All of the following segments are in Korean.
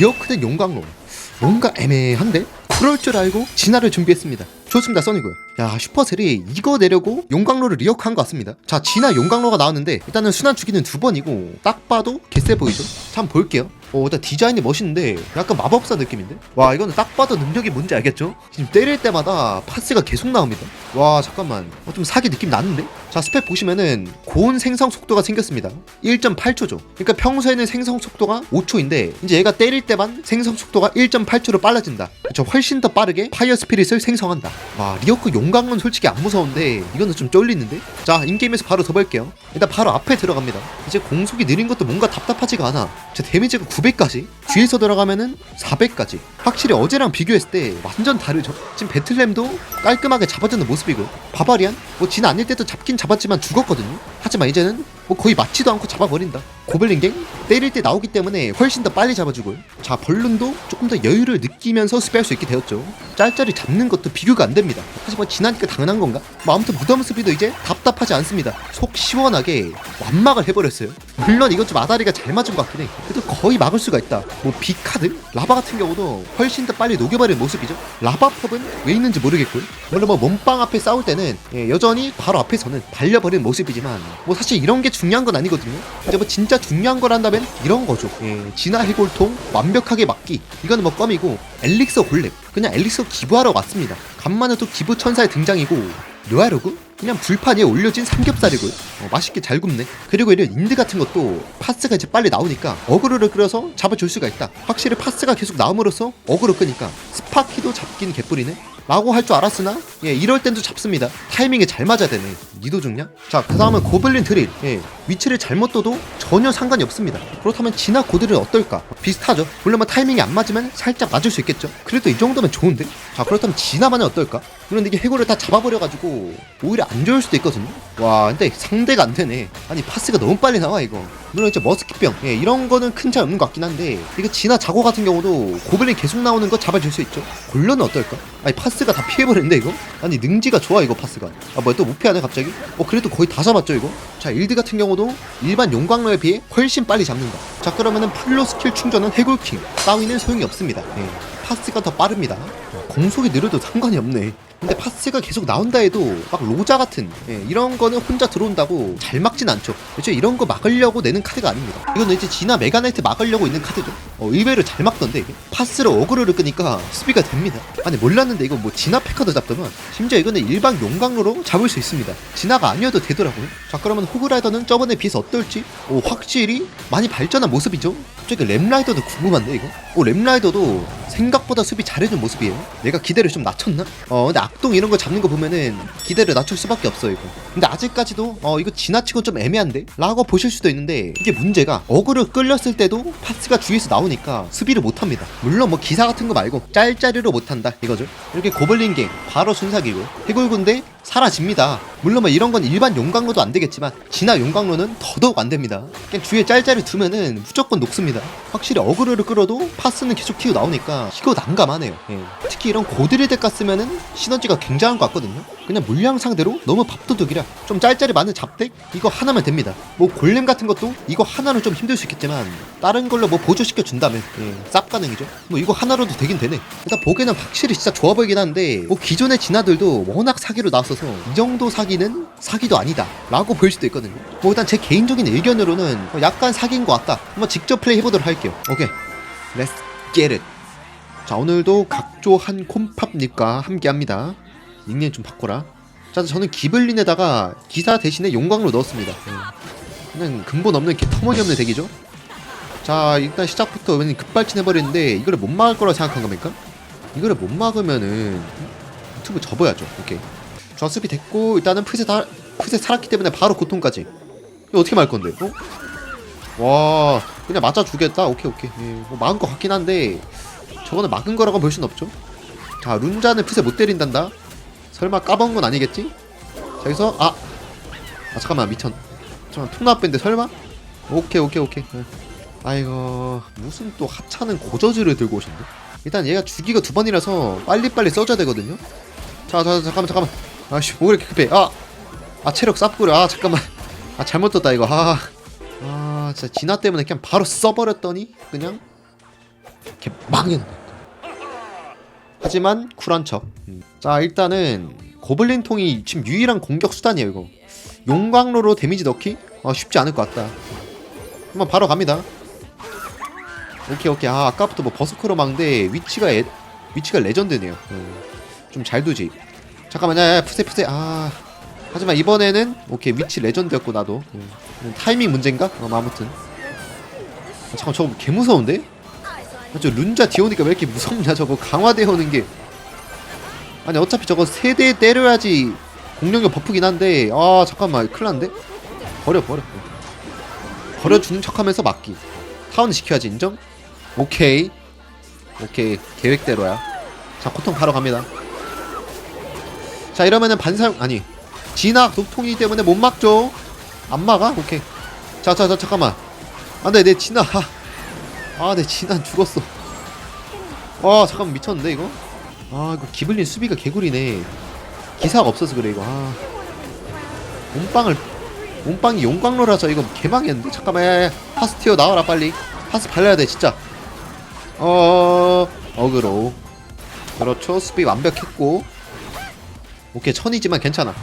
리어크는 용광로 뭔가 애매한데? 그럴 줄 알고 진화를 준비했습니다 좋습니다 써니고요 야 슈퍼셀이 이거 내려고 용광로를 리어크한 것 같습니다 자 진화 용광로가 나왔는데 일단은 순환 주기는 두 번이고 딱 봐도 개쎄 보이죠? 자 한번 볼게요 어 일단 디자인이 멋있는데 약간 마법사 느낌인데? 와 이거는 딱 봐도 능력이 뭔지 알겠죠? 지금 때릴 때마다 파스가 계속 나옵니다 와 잠깐만 어, 좀 사기 느낌 나는데? 자 스펙 보시면은 고온 생성 속도가 생겼습니다. 1.8초죠. 그러니까 평소에는 생성 속도가 5초인데 이제 얘가 때릴 때만 생성 속도가 1.8초로 빨라진다. 그쵸 훨씬 더 빠르게 파이어 스피릿을 생성한다. 와 리어크 용광은 솔직히 안 무서운데 이거는 좀 쫄리는데? 자 인게임에서 바로 더 볼게요. 일단 바로 앞에 들어갑니다. 이제 공속이 느린 것도 뭔가 답답하지가 않아. 제 데미지가 900까지? 뒤에서 들어가면은 400까지? 확실히 어제랑 비교했을 때 완전 다르죠? 지금 배틀램도 깔끔하게 잡아주는 모습이고. 바바리안? 뭐 진 아닐 때도 잡긴 잡았지만 죽었거든요 하지만 이제는 뭐 거의 맞지도 않고 잡아버린다. 고블린갱 때릴 때 나오기 때문에 훨씬 더 빨리 잡아주고요 자 벌룬도 조금 더 여유를 느끼면서 수비할 수 있게 되었죠. 짤짤이 잡는 것도 비교가 안 됩니다. 하지만 지나니까 당연한 건가? 뭐 아무튼 무덤 수비도 이제 답답하지 않습니다. 속 시원하게 완막을 해버렸어요. 물론 이건 좀 아다리가 잘 맞은 것 같긴 해. 그래도 거의 막을 수가 있다. 뭐 비카드? 라바 같은 경우도 훨씬 더 빨리 녹여버린 모습이죠. 라바펍은 왜 있는지 모르겠고요. 물론 뭐 몸빵 앞에 싸울 때는 예, 여전히 바로 앞에서는 달려버린 모습이지만 뭐 사실 이런 게 중요한 건 아니거든요. 이제 뭐 진짜 중요한 거란다면 이런 거죠. 예, 진화 해골통 완벽하게 막기. 이거는 뭐 껌이고 엘릭서 골렘 그냥 엘릭서 기부하러 왔습니다. 간만에 또 기부 천사의 등장이고 르아르구? 그냥 불판 위에 올려진 삼겹살이고요. 어, 맛있게 잘 굽네. 그리고 이런 인드 같은 것도 파스가 이제 빨리 나오니까 어그로를 끌어서 잡아줄 수가 있다. 확실히 파스가 계속 나옴으로써 어그로 끄니까 스파키도 잡긴 개뿔이네 라고 할 줄 알았으나? 예 이럴 땐도 잡습니다. 타이밍에 잘 맞아야 되네. 니도 죽냐? 자그 다음은 고블린 드릴. 예 위치를 잘못 둬도 전혀 상관이 없습니다 그렇다면 진화 고드는 어떨까? 비슷하죠 물론 뭐 타이밍이 안 맞으면 살짝 맞을 수 있겠죠 그래도 이 정도면 좋은데? 자 그렇다면 진화만은 어떨까? 물론 이게 해골을 다 잡아버려가지고 오히려 안 좋을 수도 있거든요 와 근데 상대가 안 되네 아니 파스가 너무 빨리 나와 이거 물론 이제 머스키병 예, 이런 거는 큰 차이 없는 것 같긴 한데 이거 진화 자고 같은 경우도 고블린 계속 나오는 거 잡아줄 수 있죠 골련은 어떨까? 아니 파스가 다 피해버렸는데 이거? 아니 능지가 좋아 이거 파스가 아 뭐야 또 무피하네 갑자기? 어 그래도 거의 다 잡았죠 이거? 자 일드 같은 경우도 일반 용광로에 비해 훨씬 빨리 잡는다. 자 그러면은 플로 스킬 충전은 해골킹. 따위는 소용이 없습니다. 예, 파스가 더 빠릅니다 공속이 느려도 상관이 없네. 근데 파스가 계속 나온다 해도 막 로자 같은 예, 이런 거는 혼자 들어온다고 잘 막진 않죠. 그렇죠 이런 거 막으려고 내는 카드가 아닙니다. 이거는 이제 진화 메가나이트 막으려고 있는 카드죠. 어, 의외로 잘 막던데 이게. 파스로 어그로를 끄니까 수비가 됩니다. 아니 몰랐는데 이거 뭐 진화 패커도 잡더만. 심지어 이거는 일반 용광로로 잡을 수 있습니다. 진화가 아니어도 되더라고요. 자 그러면 호그라이더는 저번에 비해서 어떨지? 오 확실히 많이 발전한 모습이죠 갑자기 램라이더도 궁금한데 이거? 오 램라이더도 생각보다 수비 잘해준 모습이에요. 내가 기대를 좀 낮췄나? 어 근데 악동 이런 거 잡는 거 보면은 기대를 낮출 수밖에 없어 이거. 근데 아직까지도 어 이거 지나치고 좀 애매한데? 라고 보실 수도 있는데 이게 문제가 어그를 끌렸을 때도 파스가 주위에서 나오니까 수비를 못합니다. 물론 뭐 기사 같은 거 말고 짤짤이로 못한다 이거죠. 이렇게 고블린 갱 바로 순삭이고 해골군대 사라집니다. 물론 뭐 이런 건 일반 용광로도 안 되겠지만 진화 용광로는 더더욱 안 됩니다. 그냥 주위에 짤짤이 두면은 무조건 녹습니다. 확실히 어그로를 끌어도 파스는 계속 튀어 나오니까 이거 난감하네요. 예. 특히 이런 고드리덱 같으면은 시너지가 굉장한 것 같거든요. 그냥 물량 상대로 너무 밥도둑이라 좀 짤짤이 많은 잡덱? 이거 하나면 됩니다. 뭐 골렘 같은 것도 이거 하나는 좀 힘들 수 있겠지만 다른 걸로 뭐 보조시켜 준다면 예, 쌉 가능이죠. 뭐 이거 하나로도 되긴 되네. 일단 보기에는 확실히 진짜 좋아 보이긴 한데 뭐 기존의 진화들도 워낙 사기로 나 왔어서 이 정도 사기는 사기도 아니다 라고 보일 수도 있거든요. 뭐 일단 제 개인적인 의견으로는 뭐 약간 사기인 것 같다. 한번 직접 플레이 해보도록 할게요. 오케이. 렛츠 get it. 자 오늘도 각조한 콤팝님과 함께합니다. 닉네임 좀 바꿔라. 자 저는 기블린에다가 기사 대신에 용광로 넣었습니다. 예. 그냥 근본 없는 개 터무니없는 덱이죠. 자 일단 시작부터 왠 급발진 해버리는데 이거를 못 막을 거라 생각한 겁니까? 이거를 못 막으면은 유튜브 접어야죠. 오케이 저 수비 됐고 일단은 프셋 다 프셋 살았기 때문에 바로 고통까지 이거 어떻게 말 건데? 어? 와 그냥 맞아 주겠다 오케이 오케이 예, 뭐 막은 것 같긴 한데 저거는 막은 거라고 볼순 없죠 자 룬자는 프셋 못 때린단다 설마 까먹은 건 아니겠지? 자 여기서 아! 아 잠깐만 미천 잠깐만 통나뺐는데 설마? 오케이 오케이 오케이 예. 아이고 무슨 또 하찮은 고저주를 들고 오셨네 일단 얘가 주기가 두 번이라서 빨리빨리 써줘야 되거든요 자, 자, 잠깐만, 잠깐만. 아씨, 뭐 이렇게 급해? 아, 아 체력 쌉구려. 아, 잠깐만. 아, 잘못 떴다 이거. 아, 아, 진짜 진화 때문에 그냥 바로 써버렸더니 그냥 걔 망했네 하지만 쿨한 척. 음. 자 일단은 고블린 통이 지금 유일한 공격 수단이에요 이거. 용광로로 데미지 넣기? 아 쉽지 않을 것 같다. 한번 바로 갑니다. 오케이 오케이 아 아까부터 뭐 버스커로 막는데 위치가 애, 위치가 레전드네요. 좀잘 두지. 잠깐만 야, 야 푸세 푸세 아 하지만 이번에는 오케이 위치 레전드였고 나도. 음. 타이밍 문제인가? 어 아무튼. 아, 잠깐 저거 개 무서운데? 아, 저 룬자 디오니까 왜 이렇게 무섭냐 저거. 강화되어 오는 게. 아니 어차피 저거 세대 때려야지 공룡력 버프긴 한데 아 잠깐만 큰일 난데? 버려 버려. 버려 주는 척하면서 막기. 타운 시켜야지 인정? 오케이. 오케이 계획대로야. 자 고통 바로 갑니다 자 이러면은 반사용 아니 진학 독통이기 때문에 못 막죠. 안 막아? 오케이. 자자자 잠깐만. 안돼 내 진화 아내 진화 죽었어. 아 잠깐만 미쳤는데 이거? 아 이거 기블린 수비가 개구리네. 기사가 없어서 그래 이거. 아. 몸빵을 몸빵이 용광로라서 이거 개망했는데. 잠깐만 야, 야, 파스 튀어 나와라 빨리. 파스 발라야 돼 진짜. 어 어그로. 그렇죠. 수비 완벽했고 오케이 천이지만 괜찮아.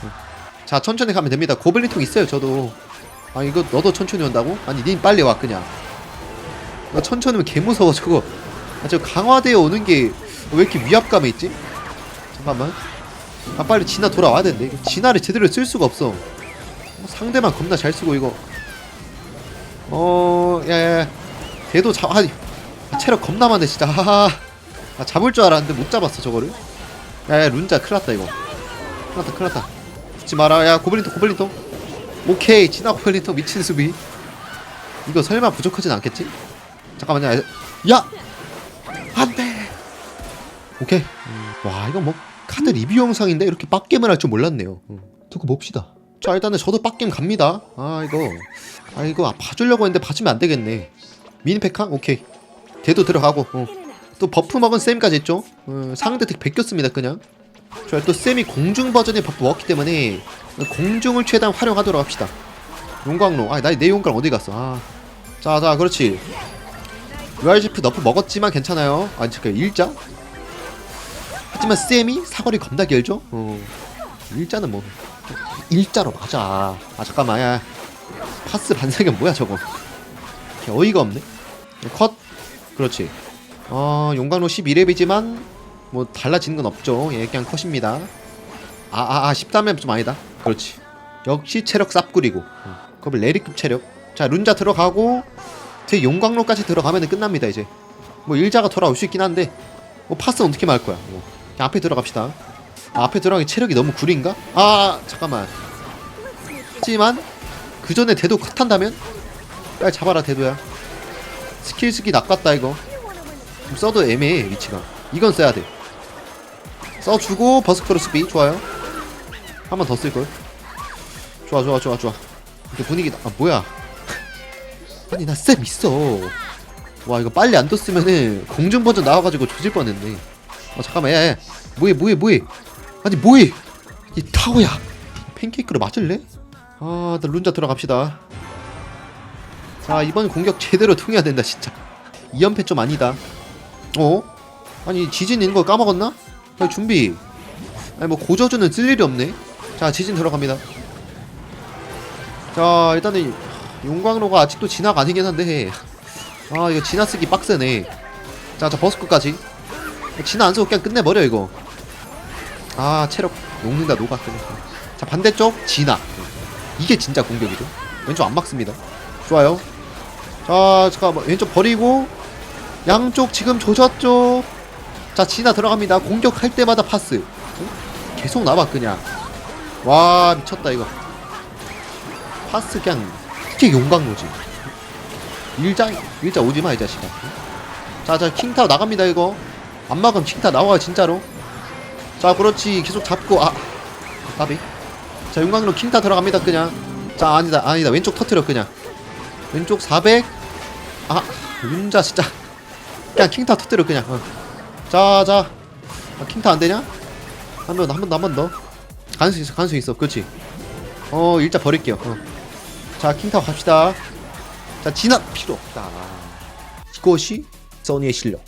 자 천천히 가면 됩니다. 고블린 통 있어요 저도. 아 이거 너도 천천히 온다고? 아니 닌 빨리 와 그냥. 나 천천히 오면 개무서워 저거. 아, 저 강화되어 오는 게 왜 이렇게 위압감이 있지? 잠깐만. 아 빨리 진화 돌아와야 되는데. 이거 진화를 제대로 쓸 수가 없어. 어, 상대만 겁나 잘 쓰고 이거. 어 야야 대도 잡 아, 체력 겁나 많네 진짜. 하하. 아, 잡을 줄 알았는데 못 잡았어 저거를. 야야 룬자 큰일났다 이거 큰일났다 큰일났다. 죽지 마라. 야 고블린통 고블린통 오케이 진화 고블린통 미친 수비. 이거 설마 부족하진 않겠지? 잠깐만요. 야! 안돼! 오케이. 음, 와 이거 뭐 카드 리뷰 영상인데 이렇게 빡겜을 할 줄 몰랐네요. 음, 두고 봅시다. 자 일단은 저도 빡겜 갑니다. 아 이거. 아 이거 봐주려고 했는데 봐주면 안 되겠네. 미니페카 오케이. 대도 들어가고. 어. 또 버프 먹은 쌤까지 했죠? 어, 상대 덱 베꼈습니다 그냥 좋아요. 또 쌤이 공중 버전의 버프 먹었기 때문에 공중을 최대한 활용하도록 합시다. 용광로. 아 나내 용광 어디 갔어? 아. 자 자 그렇지. 루알지프 너프 먹었지만 괜찮아요. 아 잠깐 일자? 하지만 쌤이 사거리 겁나 길죠? 어. 일자는 뭐 일자로 맞아 아 잠깐만. 야. 파스 반사견 뭐야 저거? 개 어이가 없네. 컷. 그렇지. 어 용광로 11렙이지만 뭐 달라지는 건 없죠. 예 그냥 컷입니다. 아 아 아 13렙 좀 아니다. 그렇지. 역시 체력 쌉구리고. 어, 그걸 레리급 체력. 자 룬자 들어가고 제 용광로까지 들어가면 끝납니다 이제. 뭐 일자가 돌아올 수 있긴 한데 뭐 파스는 어떻게 말 거야? 뭐 그냥 앞에 들어갑시다. 아, 앞에 들어가기 체력이 너무 구린가? 아 잠깐만. 하지만 그 전에 대도 컷한다면? 빨리 잡아라 대도야. 스킬 쓰기 낚았다 이거. 좀 써도 애매해 위치가. 이건 써야 돼 써주고 버스 크로 수비. 좋아요. 한 번 더 쓸걸. 좋아 좋아 좋아 좋아. 이렇게 분위기 나- 아 뭐야. 아니 나 쌤 있어. 와 이거 빨리 안 뒀으면은 공중 버전 나와가지고 조질 뻔했네. 어 잠깐만 야 야. 뭐해 뭐해 뭐해. 아니 뭐해. 이 타오야. 팬케이크로 맞을래? 아나 룬자 들어갑시다. 자 이번 공격 제대로 통해야 된다 진짜. 2연패 좀 아니다. 어? 아니 지진 있는 거 까먹었나? 야, 준비. 아니 뭐 고저주는 쓸 일이 없네. 자 지진 들어갑니다. 자 일단은 용광로가 아직도 진화가 아니긴 한데. 아 이거 진화 쓰기 빡세네. 자자 버스크까지. 진화 안 쓰고 그냥 끝내버려 이거. 아 체력 녹는다 녹아. 자 반대쪽 진화. 이게 진짜 공격이죠. 왼쪽 안 막습니다. 좋아요. 자 잠깐만. 왼쪽 버리고 양쪽 지금 조졌죠 자 진화 들어갑니다. 공격할 때마다 파스. 응? 계속 나와 그냥. 와 미쳤다 이거. 파스 그냥 특히 용광로지. 일자 일자 오지마 이 자식아. 자자 킹타워 나갑니다 이거. 안 막으면 킹타 나와 진짜로. 자 그렇지. 계속 잡고 아. 까비 자 용광로 킹타 들어갑니다 그냥. 자 아니다 아니다. 왼쪽 터트려 그냥. 왼쪽 400 아, 윤자 진짜. 그냥 킹타 터뜨려 그냥. 어. 자, 자. 아, 킹타 안 되냐? 한 번, 한 번, 더, 한 번 더. 가능성 있어, 가능성 있어. 그렇지. 어, 일자 버릴게요. 어. 자, 킹타 갑시다. 자, 진압 필요 없다. 이것이 써니의 실력.